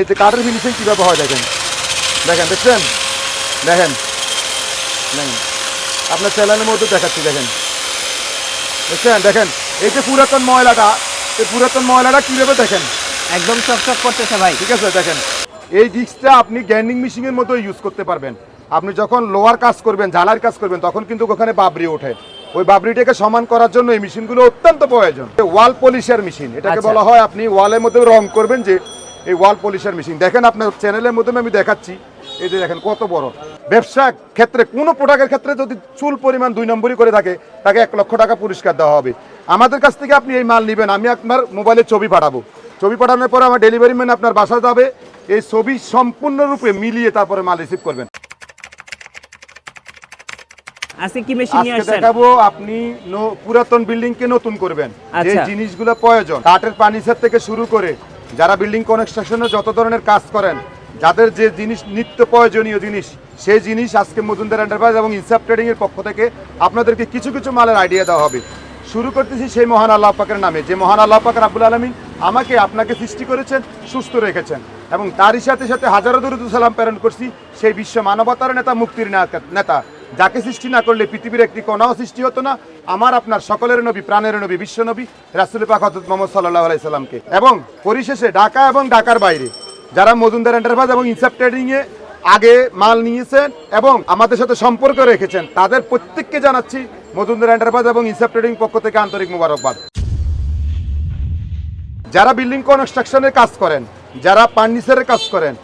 এই যে কাঠের ফিনিশিং কীভাবে হয় দেখেন? দেখেন দেখছেন? দেখেন। দেখেন। আপনার চ্যানেলের মধ্যে দেখাচ্ছি দেখেন। দেখছেন? দেখেন এই যে পুরাতন ময়লাটা এই পুরাতন ময়লাটা কীভাবে দেখেন? একদম চকচক করতেছে ভাই। ঠিক আছে দেখেন। এই ডিস্কটা আপনি গ্যান্ডিং মেশিনের মতো ইউজ করতে পারবেন। আপনি যখন লোয়ার কাজ করবেন ঝালার কাজ করবেন তখন কিন্তু ওখানে বাবরি ওঠে। ওই বাবরিটাকে সমান করার জন্য এই মেশিনগুলো অত্যন্ত প্রয়োজন। ওয়াল পলিশের মেশিন এটাকে আচ্ছা। বলা হয় আপনি ওয়ালের মধ্যে রং করবেন যে এই ওয়াল পলিশের মেশিন। দেখেন আপনার চ্যানেলের মধ্যে আমি দেখাচ্ছি। এই যে দেখেন কত বড়। ব্যবসা ক্ষেত্রে কোনো প্রোডাক্টের ক্ষেত্রে যদি চুল পরিমাণ দুই নম্বরই করে থাকে তাকে এক লক্ষ টাকা পুরস্কার দেওয়া হবে। আমাদের কাছ থেকে আপনি এই মাল নেবেন আমি আপনার মোবাইলে ছবি পাঠাবো। ছবি পাঠানোর পরে আমার ডেলিভারি ম্যান আপনার বাসা যাবে। এই ছবি সম্পূর্ণরূপে মিলিয়ে তারপরে মাল রিসিভ করবেন। আজকে কি মেশিন নিয়ে আসছেন? দেখাবো আপনি পুরাতন বিল্ডিং কে নতুন করবেন। যে আচ্ছা। জিনিসগুলো প্রয়োজন কাঠের পানিসের থেকে শুরু করে যারা বিল্ডিং কনস্ট্রাকশনে যত ধরনের কাজ করেন, যাদের যে জিনিস নিত্য প্রয়োজনীয় জিনিস, সেই জিনিস আজকে মজুমদার এন্টারপ্রাইজ এবং ইনসাপ ট্রেডিংয়ের পক্ষ থেকে আপনাদেরকে কিছু কিছু মালের আইডিয়া দেওয়া হবে। শুরু করতেছি সেই মহান আল্লাহ পাকের নামে। যে মহান আল্লাহ পাক রাব্বুল আলমিন আমাকে, আপনাকে সৃষ্টি করেছেন, সুস্থ রেখেছেন এবং তারই সাথে সাথে হাজারো দরুদ সালাম প্রেরণ করছি সেই বিশ্ব মানবতার নেতা, মুক্তির নেতা। যাকে সৃষ্টি না করলে পৃথিবীর একটি কণাও সৃষ্টি হতো না, আমার আপনার সকলের নবী, প্রাণের নবী, বিশ্ব নবী, রাসুল পাক হজরত মোহাম্মদ সাল্লাহ আলাইসাল্লামকে এবং পরিশেষে ঢাকা এবং ঢাকার বাইরে, যারা মজুমদার এন্টারপ্রাইজ এবং ইনসাপ ট্রেডিংয়ে আগে মাল নিয়েছেন এবং আমাদের সাথে সম্পর্ক রেখেছেন, তাদের প্রত্যেককে জানাচ্ছি মজুমদার এন্টারপ্রাইজ এবং ইনসাপ ট্রেডিং পক্ষ থেকে আন্তরিক মোবারকবাদ। যারা বিল্ডিং কনস্ট্রাকশনের কাজ করেন, যারা ফার্নিচারের কাজ করেন,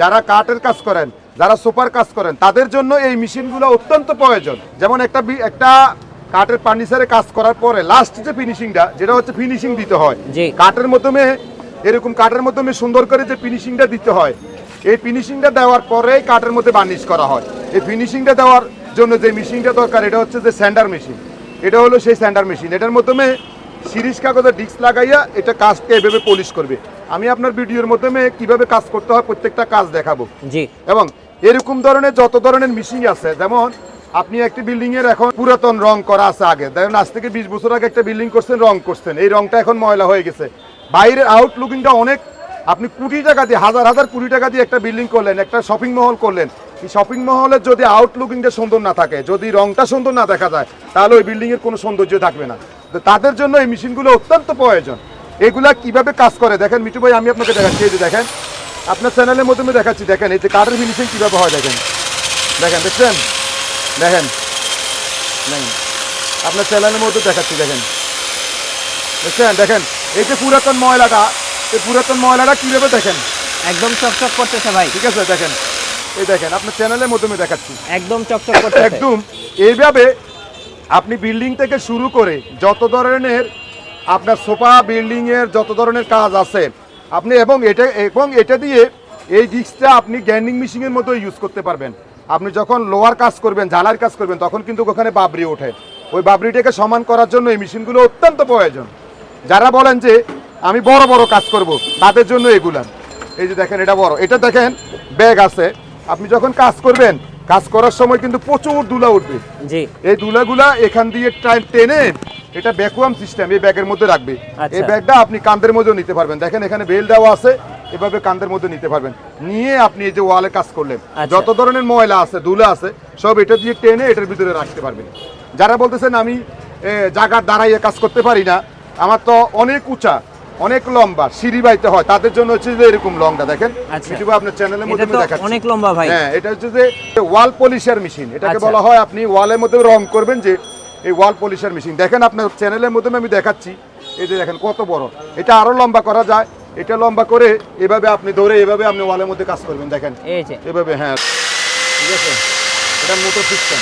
যারা কাঠের কাজ করেন যারা সুপার কাজ করেন তাদের জন্য এই মেশিনগুলো অত্যন্ত প্রয়োজন। যেমন একটা একটা কাঠের ফার্নিচারে কাজ করার পরে লাস্ট যে ফিনিশিংটা যেটা হচ্ছে ফিনিশিং দিতে হয়। জি। কাঠের মাধ্যমে এরকম কাঠের মাধ্যমে সুন্দর করে যে ফিনিশিংটা দিতে হয় এই ফিনিশিংটা দেওয়ার পরেই কাঠের মধ্যে বার্নিশ করা হয়। এই ফিনিশিংটা দেওয়ার জন্য যে মেশিনটা দরকার এটা হচ্ছে যে স্যান্ডার মেশিন এটা হলো সেই স্যান্ডার মেশিন এটার মাধ্যমে সিরিজ কাগজে ডিস্ক লাগাইয়া এটা কাজকে এভাবে পলিশ করবে। আমি আপনার ভিডিওর মাধ্যমে কীভাবে কাজ করতে হয় প্রত্যেকটা কাজ দেখাবো। জি। এবং এরকম ধরনের যত ধরনের মেশিন আছে, যেমন আপনি একটি বিল্ডিং এর এখন পুরাতন রং করা আছে আগে। দেখেন আজ থেকে বিশ বছর আগে একটা বিল্ডিং করছেন, রং করছেন। এই রংটা এখন ময়লা হয়ে গেছে। বাইরের আউটলুকিংটা অনেক। আপনি কোটি টাকা দিয়ে, হাজার হাজার কোটি টাকা দিয়ে একটা বিল্ডিং করলেন, একটা শপিং মহল করলেন। এই শপিং মহলের যদি আউটলুকিংটা সুন্দর না থাকে, যদি রংটা সুন্দর না দেখা যায়, তাহলে ওই বিল্ডিং এর কোনো সৌন্দর্য থাকবে না। তাদের জন্য এই মেশিনগুলো অত্যন্ত প্রয়োজন। এগুলা কীভাবে কাজ করে? দেখেন মিঠু ভাই, আমি আপনাকে দেখাচ্ছি। দেখেন আপনার চ্যানেলের মাধ্যমে দেখাচ্ছি দেখেন এই যে কাঠের ফিনিশিং কীভাবে হয় দেখেন। দেখেন দেখছেন? দেখেন। আপনার চ্যানেলের মধ্যে দেখাচ্ছি দেখেন। দেখছেন? দেখেন এই যে পুরাতন ময়লাটা এই পুরাতন ময়লাটা কীভাবে দেখেন? একদম চকচক করতেছে ভাই। ঠিক আছে দেখেন। এই দেখেন আপনার চ্যানেলের মাধ্যমে দেখাচ্ছি। একদম চকচক করতেছে। একদম এইভাবে আপনি বিল্ডিং থেকে শুরু করে যত ধরনের আপনার সোফা বিল্ডিংয়ের যত ধরনের কাজ আছে আপনি এবং এটা এবং এটা দিয়ে এই ডিস্কটা আপনি গ্যান্ডিং মেশিনের মতো ইউজ করতে পারবেন। আপনি যখন লোয়ার কাজ করবেন ঝালার কাজ করবেন, তখন কিন্তু ওখানে বাবরি ওঠে। ওই বাবরিটাকে সমান করার জন্য এই মেশিনগুলো অত্যন্ত প্রয়োজন। যারা বলেন যে, আমি বড় বড় কাজ করব তাদের জন্য এগুলা। এই যে দেখেন, এটা বড়। এটা দেখেন ব্যাগ আছে। আপনি যখন কাজ করবেন কাজ করার সময় কিন্তু প্রচুর দুলা উঠবে। জি। এই দুলাগুলা এখান দিয়ে টেনে এটা ভ্যাকুয়াম সিস্টেম এই ব্যাগের মধ্যে রাখবে। আচ্ছা। এই ব্যাগটা আপনি কান্দের মধ্যে নিতে পারবেন। দেখেন এখানে বেল দেওয়া আছে এভাবে কান্দের মধ্যে নিতে পারবেন। নিয়ে আপনি এই যে ওয়ালে কাজ করলেন। আচ্ছা। যত ধরনের ময়লা আছে দুলা আছে সব এটা দিয়ে টেনে এটার ভিতরে রাখতে পারবেন। যারা বলতেছেন আমি জায়গার দাঁড়াইয়ে কাজ করতে পারি না আমার তো অনেক উঁচা। অনেক লম্বা সিঁড়ি বাইতে হয়। তাদের জন্য হচ্ছে যে এরকম লংটা দেখেন। আচ্ছা। মিঠু ভাই আপনার চ্যানেলের মধ্যে দেখাচ্ছি। অনেক লম্বা ভাই। হ্যাঁ এটা হচ্ছে যে ওয়াল পলিশার মেশিন এটাকে আচ্ছা। বলা হয় আপনি ওয়ালের মধ্যে রং করবেন যে এই ওয়াল পলিশার মেশিন দেখেন আপনার চ্যানেলের মধ্যে আমি দেখাচ্ছি। এই যে দেখেন কত বড়। এটা আরও লম্বা করা যায়। এটা লম্বা করে এভাবে আপনি ধরে এভাবে আপনি ওয়ালের মধ্যে কাজ করবেন দেখেন। এই যে। এভাবে হ্যাঁ। ঠিক আছে? এটা মোটর সিস্টেম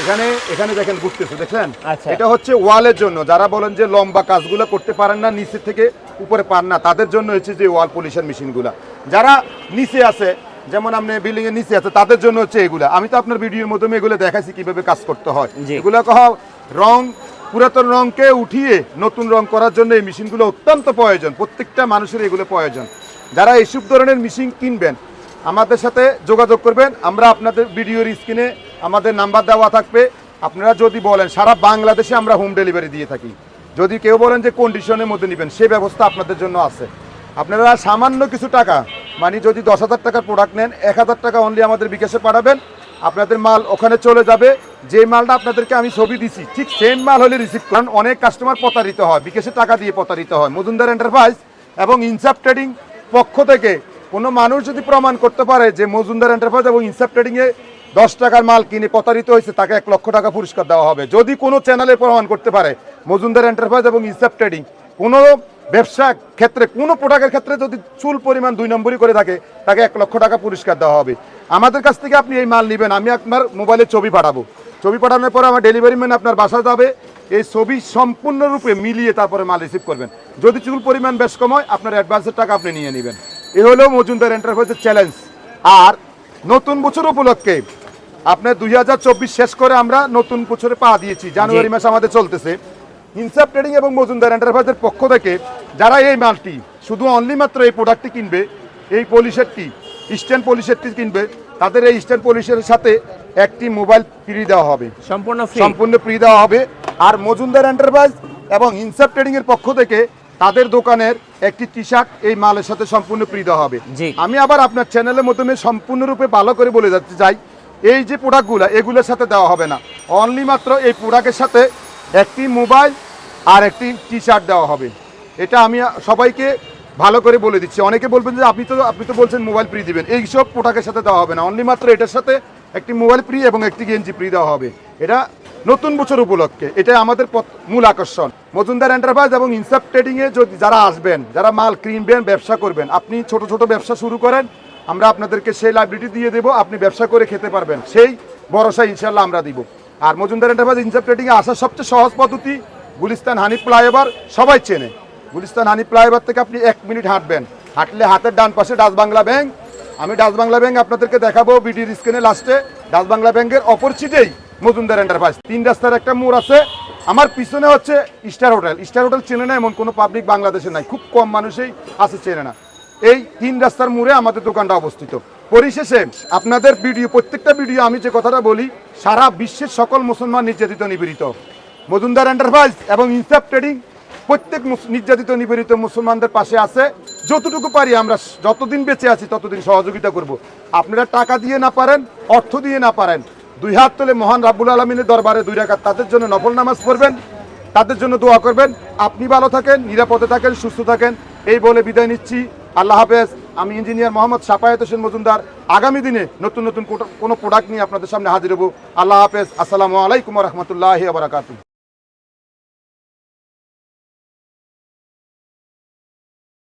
এখানে এখানে দেখেন ঘুরতেছে দেখছেন আচ্ছা। এটা হচ্ছে ওয়ালের জন্য। যারা বলেন যে লম্বা কাজগুলো করতে পারেন না নিচে থেকে উপরে পান না তাদের জন্য হচ্ছে যে ওয়াল পলিশের মেশিনগুলা। যারা নিচে আছে যেমন আপনি বিল্ডিং এর নিচে আছে তাদের জন্য হচ্ছে এগুলা। আমি তো আপনার ভিডিওর মাধ্যমে এগুলো দেখাইছি কীভাবে কাজ করতে হয়। এগুলো কহ রং পুরাতন রংকে উঠিয়ে নতুন রং করার জন্য এই মেশিনগুলো অত্যন্ত প্রয়োজন। প্রত্যেকটা মানুষের এগুলো প্রয়োজন। যারা এইসব ধরনের মেশিন কিনবেন আমাদের সাথে যোগাযোগ করবেন। আমরা আপনাদের ভিডিওর স্ক্রিনে আমাদের নাম্বার দেওয়া থাকবে। আপনারা যদি বলেন, সারা বাংলাদেশে আমরা হোম ডেলিভারি দিয়ে থাকি। যদি কেউ বলেন যে কন্ডিশনের মধ্যে নেবেন, সে ব্যবস্থা আপনাদের জন্য আছে। আপনারা সামান্য কিছু টাকা মানে যদি দশ হাজার টাকার প্রোডাক্ট নেন, এক হাজার টাকা অনলি আমাদের বিকাশে পাঠাবেন। আপনাদের মাল ওখানে চলে যাবে। যে মালটা আপনাদেরকে আমি ছবি দিছি, ঠিক সেম মাল হলে রিসিভ করেন অনেক কাস্টমার প্রতারিত হয়, বিকাশে টাকা দিয়ে প্রতারিত হয়। মজুমদার এন্টারপ্রাইজ এবং ইনসাপ ট্রেডিং পক্ষ থেকে কোনো মানুষ যদি প্রমাণ করতে পারে যে মজুমদার এন্টারপ্রাইজ এবং ইনসাপ ট্রেডিংয়ে দশ টাকার মাল কিনে প্রতারিত হয়েছে, তাকে এক লক্ষ টাকা পুরস্কার দেওয়া হবে। যদি কোনো চ্যানেলে প্রমাণ করতে পারে, মজুমদার এন্টারপ্রাইজ এবং ইনসাপ ট্রেডিং কোনো ব্যবসা ক্ষেত্রে, কোনো প্রোডাক্টের ক্ষেত্রে যদি চুল পরিমাণ দুই নম্বরই করে থাকে, তাকে এক লক্ষ টাকা পুরস্কার দেওয়া হবে। আমাদের কাছ থেকে আপনি এই মাল নেবেন, আমি আপনার মোবাইলে ছবি পাঠাবো। ছবি পাঠানোর পরে আমার ডেলিভারি ম্যান আপনার বাসা যাবে, এই ছবি সম্পূর্ণরূপে মিলিয়ে তারপরে মাল রিসিভ করবেন। যদি চুল পরিমাণ বেশ কম হয়, আপনার অ্যাডভান্সের টাকা আপনি নিয়ে নেবেন। এ হলো মজুমদার এন্টারপ্রাইজের চ্যালেঞ্জ আর নতুন বছর উপলক্ষে আপনার দুই হাজার চব্বিশ শেষ করে আমরা নতুন বছরে পা দিয়েছি। জানুয়ারি মাস আমাদের চলতেছে। ইনসাপ ট্রেডিং এবং মজুমদার এন্টারপ্রাইজের পক্ষ থেকে যারা এই মালটি শুধু অনলি মাত্র এই প্রোডাক্টটি কিনবে এই পলিশেরটি স্ট্যান্ড পলিশেরটি কিনবে তাদের এই স্ট্যান্ড পলিশের সাথে একটি মোবাইল ফ্রি দেওয়া হবে। সম্পূর্ণ সম্পূর্ণ ফ্রি দেওয়া হবে। আর মজুমদার এন্টারপ্রাইজ এবং ইনসাপ ট্রেডিং এর পক্ষ থেকে তাদের দোকানের একটি টি শার্ট এই মালের সাথে সম্পূর্ণ ফ্রি দেওয়া হবে। আমি আবার আপনার চ্যানেলের মাধ্যমে সম্পূর্ণরূপে ভালো করে বলে যাচ্ছি চাই। এই যে প্রোডাক্টগুলো, এগুলোর সাথে দেওয়া হবে না। অনলি মাত্র এই প্রোডাক্টের সাথে একটি মোবাইল আর একটি টি শার্ট দেওয়া হবে। এটা আমি সবাইকে ভালো করে বলে দিচ্ছি। অনেকে বলবেন যে আপনি তো আপনি তো বলছেন মোবাইল ফ্রি দিবেন। এই সব প্রোডাক্টের সাথে দেওয়া হবে না। অনলি মাত্র এটার সাথে একটি মোবাইল ফ্রি এবং একটি গেঞ্জি ফ্রি দেওয়া হবে। এটা নতুন বছর উপলক্ষে। এটা আমাদের মূল আকর্ষণ। মজুমদার এন্টারপ্রাইজ এবং ইনসাপ ট্রেডিংয়ে যদি যারা আসবেন, যারা মাল কিনবেন, ব্যবসা করবেন, আপনি ছোট ছোট ব্যবসা শুরু করেন আমরা আপনাদেরকে সেই লাইব্রেরি দিয়ে দেবো, আপনি ব্যবসা করে খেতে পারবেন। সেই ভরসা ইনশাল্লাহ আমরা দিব। আর মজুমদার এন্টারপ্রাইজ ইনসাপ আসার সবচেয়ে সহজ পদ্ধতি, গুলিস্তান হানি ফ্লাইওভার সবাই চেনে। গুলিস্তান হানি ফ্লাইওভার থেকে আপনি এক মিনিট হাঁটবেন। হাঁটলে হাতের ডান পাশে ডাচ বাংলা ব্যাংক। আমি ডাচ বাংলা ব্যাংক আপনাদেরকে দেখাবো বিডির স্ক্রিনে লাস্টে ডাচ বাংলা ব্যাংকের অপরিচিতেই মজুমদার এন্টারপ্রাইজ তিন রাস্তার একটা মোড় আছে। আমার পিছনে হচ্ছে স্টার হোটেল স্টার হোটেল চেনে না এমন কোনো পাবলিক বাংলাদেশে নাই। খুব কম মানুষই আছে চেনে না। এই তিন রাস্তার মোড়ে আমাদের দোকানটা অবস্থিত। পরিশেষে আপনাদের ভিডিও, প্রত্যেকটা ভিডিও আমি যে কথাটা বলি, সারা বিশ্বের সকল মুসলমান নির্যাতিত, নিপীড়িত। মজুমদার এন্টারপ্রাইজ এবং ইনসাফ ট্রেডিং প্রত্যেক নির্যাতিত, নিপীড়িত মুসলমানদের পাশে আছে। যতটুকু পারি আমরা যতদিন বেঁচে আছি, ততদিন সহযোগিতা করব। আপনারা টাকা দিয়ে না পারেন, অর্থ দিয়ে না পারেন। দুই হাত তোলে মহান রাব্বুল আলমিনের দরবারে দুই রাকাত তাদের জন্য নফল নামাজ পড়বেন, তাদের জন্য দোয়া করবেন। আপনি ভালো থাকেন, নিরাপদে থাকেন, সুস্থ থাকেন। এই বলে বিদায় নিচ্ছি। আল্লাহ হাফেজ, আমি ইঞ্জিনিয়ার মোহাম্মদ সাপায়ত হোসেন মজুমদার। আগামী দিনে নতুন নতুন কোনো প্রোডাক্ট নিয়ে আপনাদের সামনে হাজির হব। আল্লাহ হাফেজ, আসসালামু আলাইকুম রহমতুল্লাহ বারাকাতু